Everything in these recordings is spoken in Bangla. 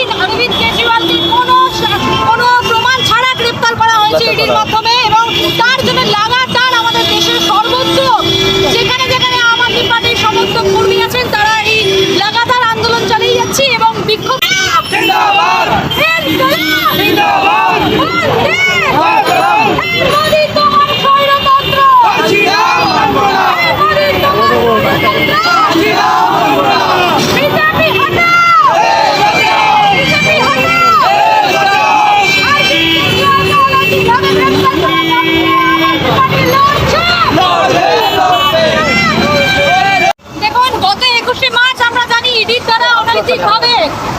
চলাকালীন অরবিন্দ কেজরিওয়ালকে কোনো কোনো প্রমাণ ছাড়া গ্রেপ্তার করা হয়েছে ইডির মাধ্যমে এবং তার জন্য লাগাতার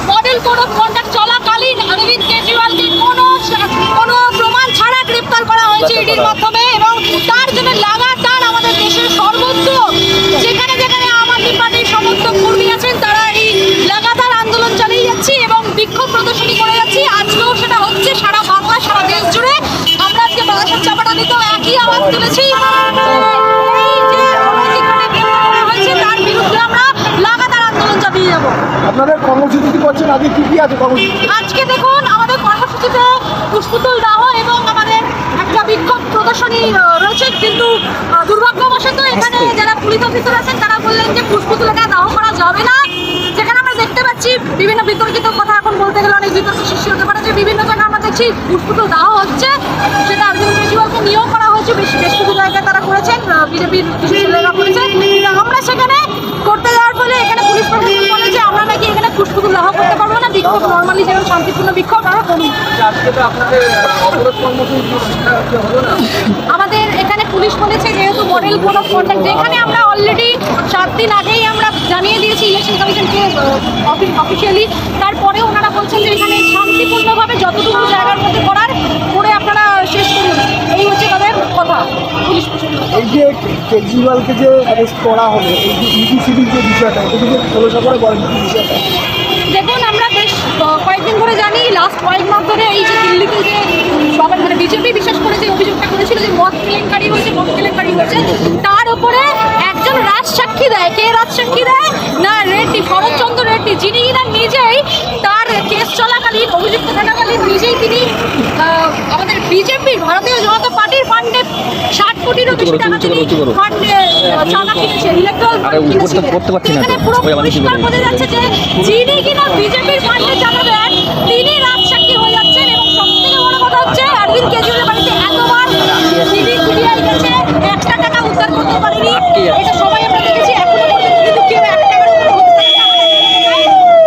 মডেল কোড অফ কন্ডাক্ট চলাকালীন অরবিন্দ কেজরিওয়ালকে কোনো কোনো প্রমাণ ছাড়া গ্রেপ্তার করা হয়েছে ইডির মাধ্যমে এবং তার জন্য লাগাতার আমাদের দেশের সর্বত্র যেখানে যেখানে আম আদমি পার্টির সমস্ত কর্মী আছেন তারা এই লাগাতার আন্দোলন চালিয়ে যাচ্ছে এবং বিক্ষোভ প্রদর্শনী করে যাচ্ছি। আজকেও সেটা হচ্ছে সারা বাংলা সারা দেশ জুড়ে। আমরা আজকে বারাসাত চাপাটালিতেও একই আওয়াজ তুলেছি। আপনাদের কর্মসূচি কি করছেন? আজকে কি কি আছে কর্মসূচি? আজকে দেখুন আমাদের কর্মসূচিতে পুষ্পতুল দাহ এবং আমাদের একটা বিক্ষোভ প্রদর্শনী রয়েছে। কিন্তু দুর্ভাগ্যবশত এখানে যারা পুলিশ অফিসার আছেন তারা বললেন যে পুষ্পতুল এখানে দাহ করা যাবে না। যেখানে আমরা দেখতে পাচ্ছি বিভিন্ন বিতর্কিত কথা এখন বলতে গেলে অনেক বিতর্ক সৃষ্টি হতে পারে যে বিভিন্ন জায়গায় আমরা দেখছি পুষ্পতুল দাহ হচ্ছে। সেটা অরবিন্দ কেজরিওয়ালকে নিয়েও করা হয়েছে। বেশ বেশ কিছু জায়গায় তারা করেছেন। বিজেপির কিছু বিক্ষোভ নর্মালি যেরকম শান্তিপূর্ণ বিক্ষোভ আমরা করি আজকে তো আপনাদের অবরোধ কর্মসূচি হলো না? আমাদের এখানে পুলিশ বলেছে যেহেতু মডেল কোড অফ কন্ডাক্ট যেখানে আমরা অলরেডি সাত দিন আগেই আমরা জানিয়ে দিয়েছি ইলেকশন কমিশনকে অফিসিয়ালি তারপরে ওনারা বলছেন যে এখানে শান্তিপূর্ণভাবে যতটুকু জায়গার মধ্যে করার করে আপনারা শেষ করুন। এই হচ্ছে তাদের কথা পুলিশ এই যে কেজরিওয়ালকে যে অ্যারেস্ট করা হবে এই যে ইডিসিডির যে বিষয়টা এটা যদি খোলসা করে বলেন বিষয়টা দেখুন আমরা বেশ আহ, কয়েকদিন জানি লাস্ট কয়েক মাস ধরে এই যে দিল্লিতে যে সবাই মানে বিজেপি বিশেষ করে যে অভিযোগটা করেছিল যে মদ কেলেঙ্কারি হয়েছে মদ কেলেঙ্কারি হয়েছে তার উপরে একজন রাজ সাক্ষী দেয়। কে রাজ সাক্ষী দেয়? না রেড্ডি শরৎচন্দ্র রেড্ডি যিনি কিনা নিজেই তার কেস চলাকালীন অভিযুক্ত থাকাকালীন নিজেই তিনি আমাদের বিজেপি ভারতীয় জনতা পার্টির ফান্ডে ষাট কোটিরও বেশি টাকা তিনি ফান্ডে চাঁদা কিনেছেন ইলেকট্রাল করতে- পারছি না পুরো পরিষ্কার বোঝা যাচ্ছে যে যিনি কিনা বিজেপির ফান্ডে চালাবেন তিনি রাজ সাক্ষী হয়ে যাচ্ছেন এবং সব থেকে বড় কথা হচ্ছে অরবিন্দ কেজরিওয়ালের বাড়িতে এতবার সিবি সিবিআই গেছে একটা টাকা উদ্ধার করতে পারেনি এটা সবাই আমরা দেখেছি এখনও পর্যন্ত কিন্তু কেউ এক টাকার উপরে উদ্ধার করতে পারেনি।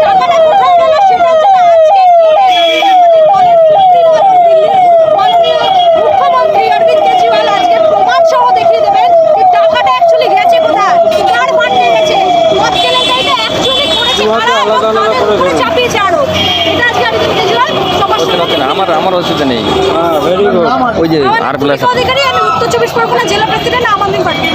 টাকাটা কোথায় গেল সেটার জন্য আজকে কোর্টে দাঁড়িয়ে আমাদের দলের সুপ্রিমো এবং দিল্লির মাননীয় মুখ্যমন্ত্রী অরবিন্দ কেজরিওয়াল আজকে প্রমাণ সহ দেখিয়ে দেবেন যে টাকাটা অ্যাকচুয়ালি গেছে কোথায় কার ফান্ডে গেছে মদ কেলেঙ্কারিটা অ্যাকচুয়ালি আলাদা আলাদা করে তাদের চাপিয়েছে আরও। এটা আজকে আমি কেজরিওয়াল সবার সামনে আমার আমার অসুবিধা নেই। ভেরি গুড ওই যে আর প্লাস আমি উত্তর চব্বিশ পরগনা জেলা প্রেসিডেন্ট আম আদমি পার্টি।